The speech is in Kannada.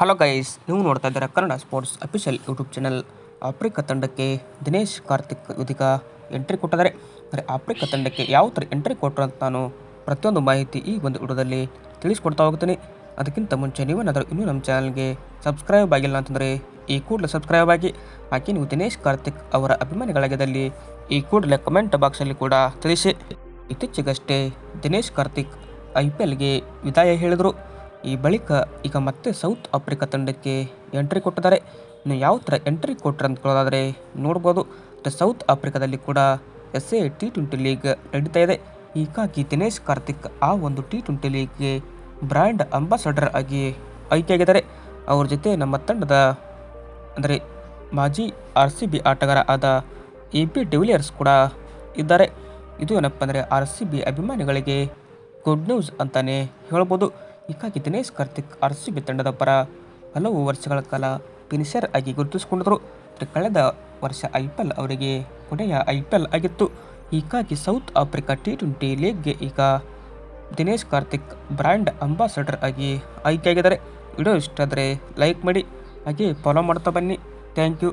ಹಲೋ ಗೈಸ್ ನೀವು ನೋಡ್ತಾ ಇದ್ದೀರಾ Kannada sports official YouTube channel Africa ತಂಡಕ್ಕೆ ದಿನೇಶ್ ಕಾರ್ತಿಕ್ ಇದೀಗ ಎಂಟ್ರಿ ಕೊಟ್ಟಿದ್ದಾರೆ. ಅಂದರೆ ಆಫ್ರಿಕಾ ತಂಡಕ್ಕೆ ಯಾವ ಥರ ಎಂಟ್ರಿ ಕೊಟ್ಟರು ಅಂತ ನಾನು ಪ್ರತಿಯೊಂದು ಮಾಹಿತಿ ಈ ಒಂದು ವಿಡಿಯೋದಲ್ಲಿ ತಿಳಿಸ್ಕೊಡ್ತಾ ಹೋಗ್ತೀನಿ. ಅದಕ್ಕಿಂತ ಮುಂಚೆ ನೀವೇನಾದರೂ ಇನ್ನೂ ನಮ್ಮ ಚಾನಲ್ಗೆ ಸಬ್ಸ್ಕ್ರೈಬ್ ಆಗಿಲ್ಲ ಅಂತಂದರೆ ಈ ಕೂಡಲೇ ಸಬ್ಸ್ಕ್ರೈಬ್ ಆಗಿ, ಹಾಗೆ ನೀವು ದಿನೇಶ್ ಕಾರ್ತಿಕ್ ಅವರ ಅಭಿಮಾನಿಗಳಾಗಿದ್ದಲ್ಲಿ ಈ ಕೂಡಲೇ ಕಮೆಂಟ್ ಬಾಕ್ಸಲ್ಲಿ ಕೂಡ ತಿಳಿಸಿ. ಇತ್ತೀಚೆಗಷ್ಟೇ ದಿನೇಶ್ ಕಾರ್ತಿಕ್ ಐ ಪಿ ಎಲ್ಗೆ ವಿದಾಯ ಹೇಳಿದರು. ಈ ಬಳಿಕ ಈಗ ಮತ್ತೆ ಸೌತ್ ಆಫ್ರಿಕಾ ತಂಡಕ್ಕೆ ಎಂಟ್ರಿ ಕೊಟ್ಟಿದ್ದಾರೆ. ಇನ್ನು ಯಾವ ಥರ ಎಂಟ್ರಿ ಕೊಟ್ಟರು ಅಂತ ಕೇಳೋದಾದರೆ ನೋಡ್ಬೋದು ಸೌತ್ ಆಫ್ರಿಕಾದಲ್ಲಿ ಕೂಡ S A T twenty league ನಡೀತಾ ಇದೆ. ಹೀಗಾಗಿ ದಿನೇಶ್ ಕಾರ್ತಿಕ್ ಆ ಒಂದು ಟಿ ಟ್ವೆಂಟಿ ಲೀಗ್ಗೆ ಬ್ರ್ಯಾಂಡ್ ಅಂಬಾಸಡರ್ ಆಗಿ ಆಯ್ಕೆಯಾಗಿದ್ದಾರೆ. ಅವ್ರ ಜೊತೆ ನಮ್ಮ ತಂಡದ ಅಂದರೆ ಮಾಜಿ ಆರ್ ಸಿ ಬಿ ಆಟಗಾರ ಆದ ಎ ಪಿ ಡಿವಿಲಿಯರ್ಸ್ ಕೂಡ ಇದ್ದಾರೆ. ಇದು ಏನಪ್ಪ ಅಂದರೆ ಆರ್ ಸಿ ಬಿ ಅಭಿಮಾನಿಗಳಿಗೆ ಗುಡ್ ನ್ಯೂಸ್ ಅಂತಲೇ ಹೇಳ್ಬೋದು. ಹೀಗಾಗಿ Dinesh Karthik R C B ತಂಡದ ಪರ ಹಲವು ವರ್ಷಗಳ ಕಾಲ ಫಿನಿಷರ್ ಆಗಿ ಗುರುತಿಸಿಕೊಂಡರು. ಕಳೆದ ವರ್ಷ ಐ ಪಿ ಎಲ್ ಅವರಿಗೆ, ಕೊನೆಯ ಐ ಪಿ ಎಲ್ ಆಗಿತ್ತು. ಹೀಗಾಗಿ ಸೌತ್ ಆಫ್ರಿಕಾ ಟಿ ಟ್ವೆಂಟಿ ಲೀಗ್ಗೆ ಈಗ ದಿನೇಶ್ ಕಾರ್ತಿಕ್ ಬ್ರ್ಯಾಂಡ್ ಅಂಬಾಸಡರ್ ಆಗಿ ಆಯ್ಕೆಯಾಗಿದ್ದಾರೆ. ವಿಡಿಯೋ ಇಷ್ಟ ಆದರೆ ಲೈಕ್ ಮಾಡಿ, ಹಾಗೆ ಫಾಲೋ ಮಾಡ್ತಾ ಬನ್ನಿ. Thank you.